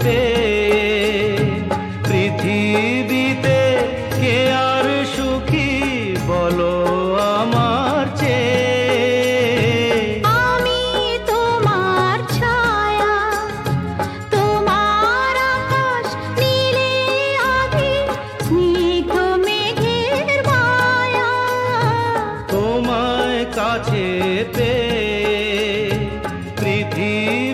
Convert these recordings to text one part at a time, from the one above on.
পেয়ে পৃথিবীতে কে আর সুখী বলো আমার চে আমি তোমার ছায়া তোমার আকাশ নীলে আভি স্নিগ্ধ মেঘের মায়া। তোমায় কাছে পেয়ে পৃথিবী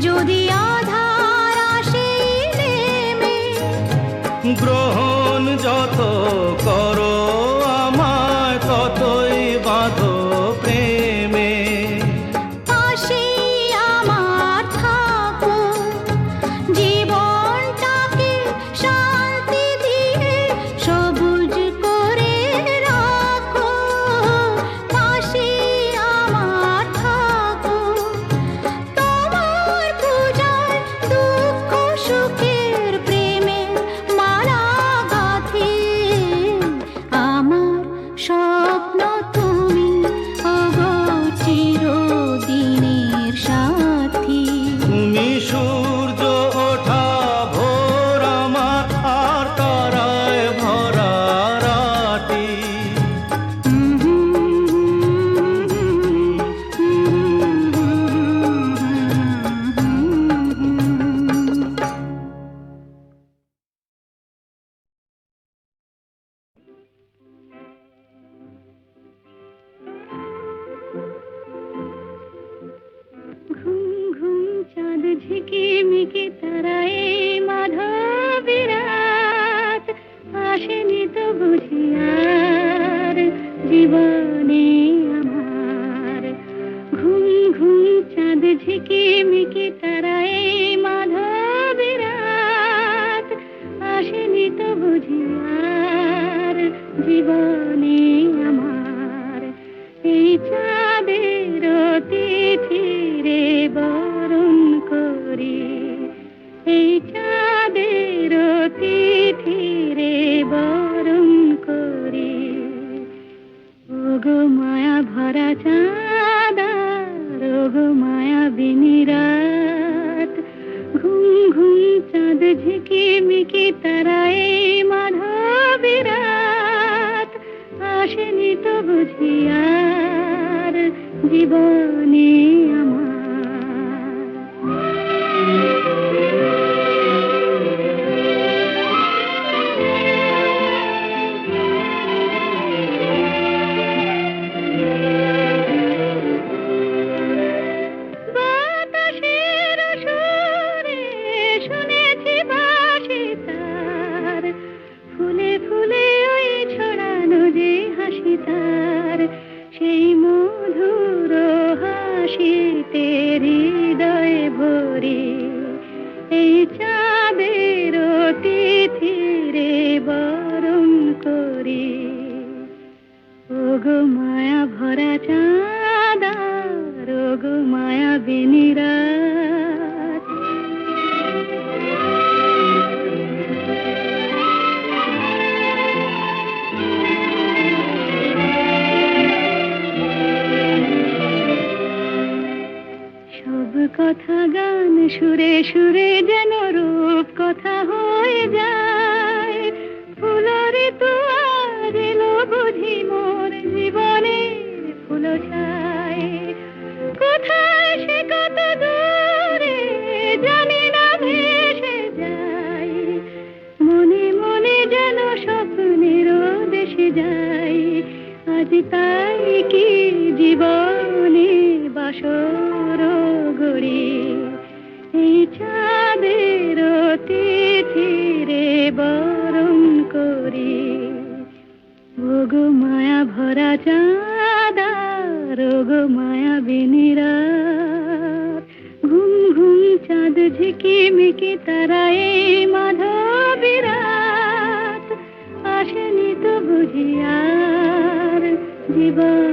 যদি আধার আসে গ্রহণ যত কর বরণ করি, এই চাঁদের তিথি রে বরণ করি। ওগো মায়া ভরা চাঁদা ওগো মায়া বিনিরাত, ঘুম ঘুম চাঁদ ঝিকি মিকি তারায় মাধবিরাত, আসেনি তো বুঝিয়ার জীবন। যাবে ওগো মায়া ভরা চাঁদা রোগ মায়া বিনিরা সব কথা গান সুরে সুরে যায় চাঁদ ঝিকি মিকি তারায় মাধবিরাত। আসেনি তো বুঝিয়ার জীবনে।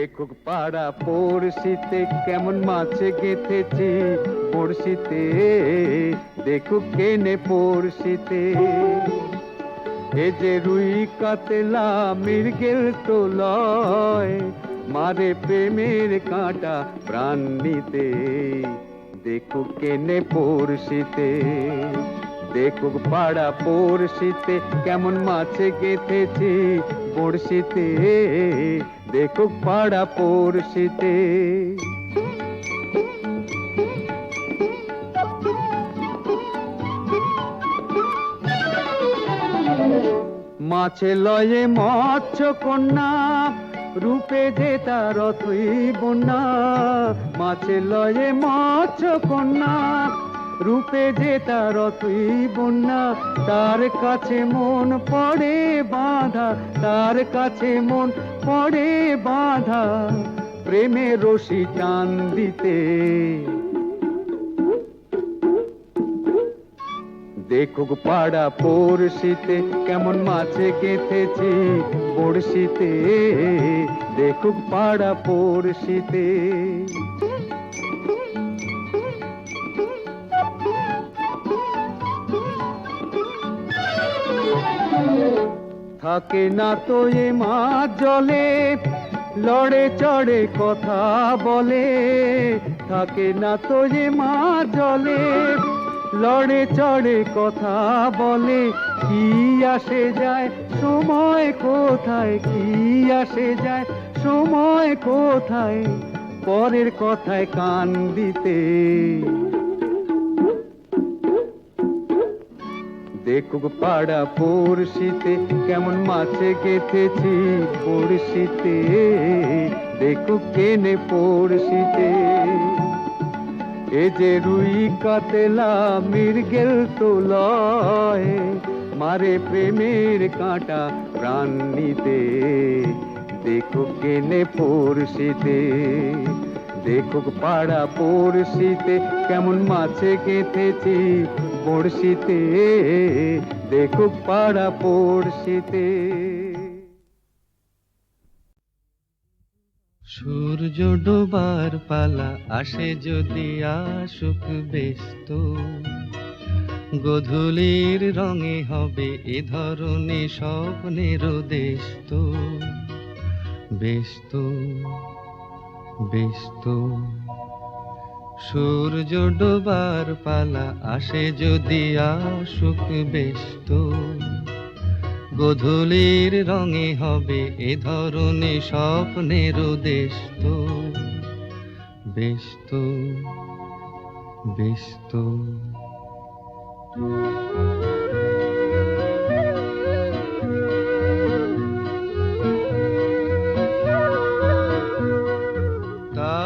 দেখুক পাড়া পড়শিতে কেমন মাছে গেঁথেছি? পড়শিতে দেখুক কেনে পড়শিতে। এ যে রুই কাতলা মৃগেল তো লয়, মারে প্রেমের কাঁটা প্রাণ নিতে। দেখুক কেনে পড়শিতে। দেখুক পাড়া পড়শিতে কেমন মাছে গেঁথেছি পড়শিতে। দেখুক পাড়া পড়শিতে। মাছে লয়ে মৎস্য কন্যা, রূপে যে তার অথই বন্যা। মাছে লয়ে মৎস্য কন্যা রূপে যে তার বন্যা, তার কাছে মন পড়ে বাঁধা, তার কাছে মন পড়ে বাঁধা, প্রেমে রশি টান দিতে। দেখুক পাড়া পড়শিতে, কেমন মাছে গেঁথেছি পড়শিতে দেখুক পাড়া পড়শিতে। থাকে না তো এ মাছ জলে লড়ে চড়ে কথা বলে। থাকে না তো এ মাছ জলে লড়ে চড়ে কথা বলে। কি আসে যায়, সময় কোথায়? কি আসে যায়, সময় কোথায়? পরের কথায় কান দিতে। দেখুক পাড়া পড়শিতে কেমন মাছে গেথেছি পড়শিতে। দেখুক কেনে পড়শিতে। এ যে রুই কাতলা মৃগেল তো লয় মারে প্রেমের কাঁটা প্রাণ নিতে। দেখুক কেনে পড়শিতে, দেখুক পাড়া পড়শিতে কেমন মাছে গেঁথেছি পড়শিতে, দেখুক পাড়া পড়শিতে। সূর্য ডোবার পালা আসে যদি আসুক ব্যস্ত, গধূলির রঙে হবে এ ধরনের স্বপ্নের দেশত ব্যস্ত ব্যস্ত। সূর্য ডোবার পালা আসে যদি আসুক বেস্ত গধূলির রঙে হবে এ ধরনের স্বপ্নের দেশত বেস্ত ব্যস্ত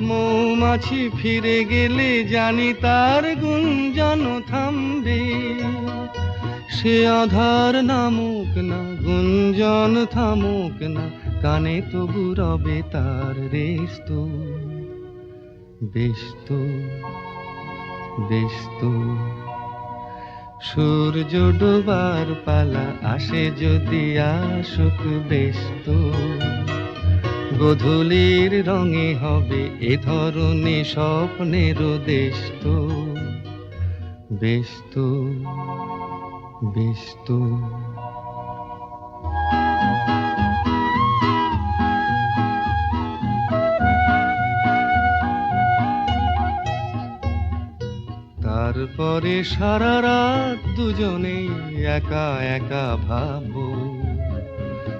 মৌমাছি ফিরে গেলে জানি তার গুঞ্জন থামবে। সে আধার নামুক না, গুঞ্জন থামুক না, কানে তবু রবে তার রেশ তো বেশ তো বেশ তো সূর্য ডোবার পালা আসে যদি আসুক বেশ তো গধূলির রঙে হবে এ ধরনের স্বপ্নের দেশ তো বেশ তো বেশ তো তারপরে সারা রাত দুজনে একা একা ভাবো।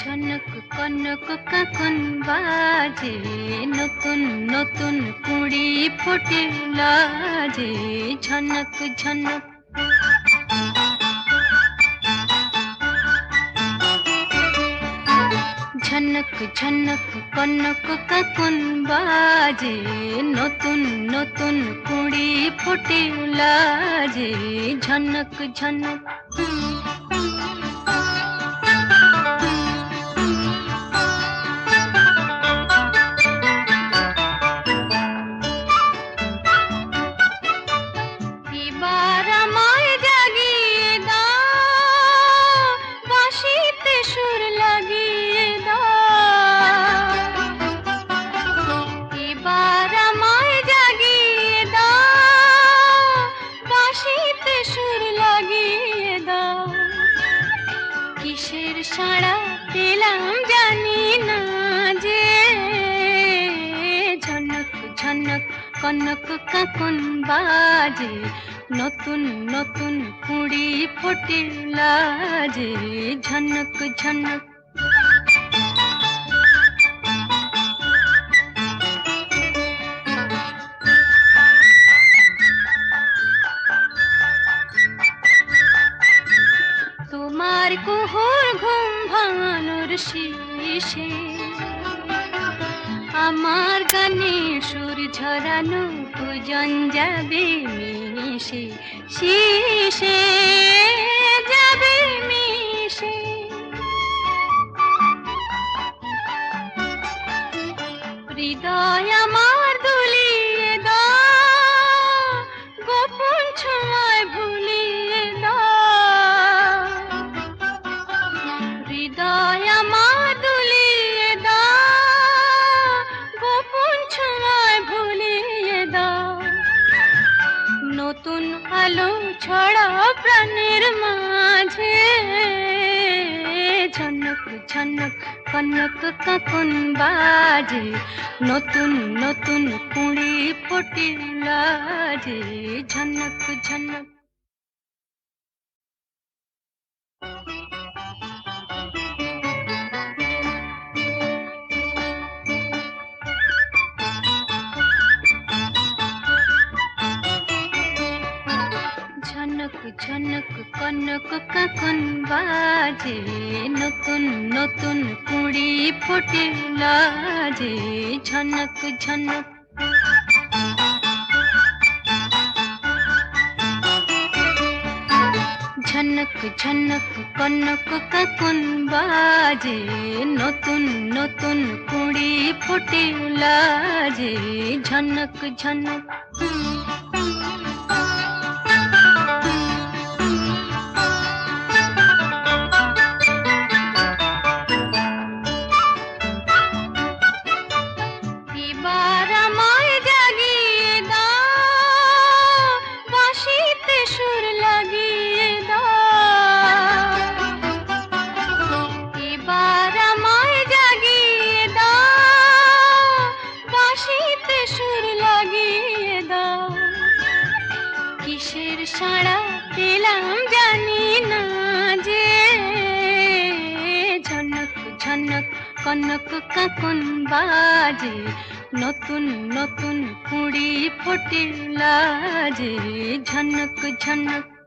ঝনক ঝনক কনক কাকন বাজে নতুন নতুন কুড়ি ফোটে লাজে ঝনক ঝনক ঝনক ঝনক কনক কাকন বাজে নতুন নতুন কুড়ি ফোটে লাজে ঝনক ঝনক ঝনক কনক কাকন বাজে, নতুন নতুন কুড়ি ফোটে লাজে, ঝনক ঝনক। তোমার কুহুর ঘুম ভাঙানোর শীষে আমার গানে সুর ঝরানো পূজন যাবে মিশে শীষে ঝনক ঝনক কনক কাকন বাজে নতুন নতুন কুড়ি ফোটে লাজে ঝনক ঝনক ঝনক ঝনক, কনক, কাকন বাজে। নতুন নতুন কুড়ি ফোটে লাজে। ঝনক ঝনক। ঝনক ঝনক, কনক, কাকন বাজে। নতুন নতুন কুড়ি ফোটে লাজে। ঝনক ঝনক। কাকন বাজে? নতুন নতুন কুড়ি ফুটিলা যে ঝনক ঝনক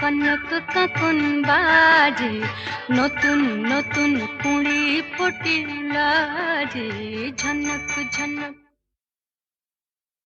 কনক কাকন বাজে নতুন নতুন কুড়ি ফোটে লাজে ঝনক ঝনক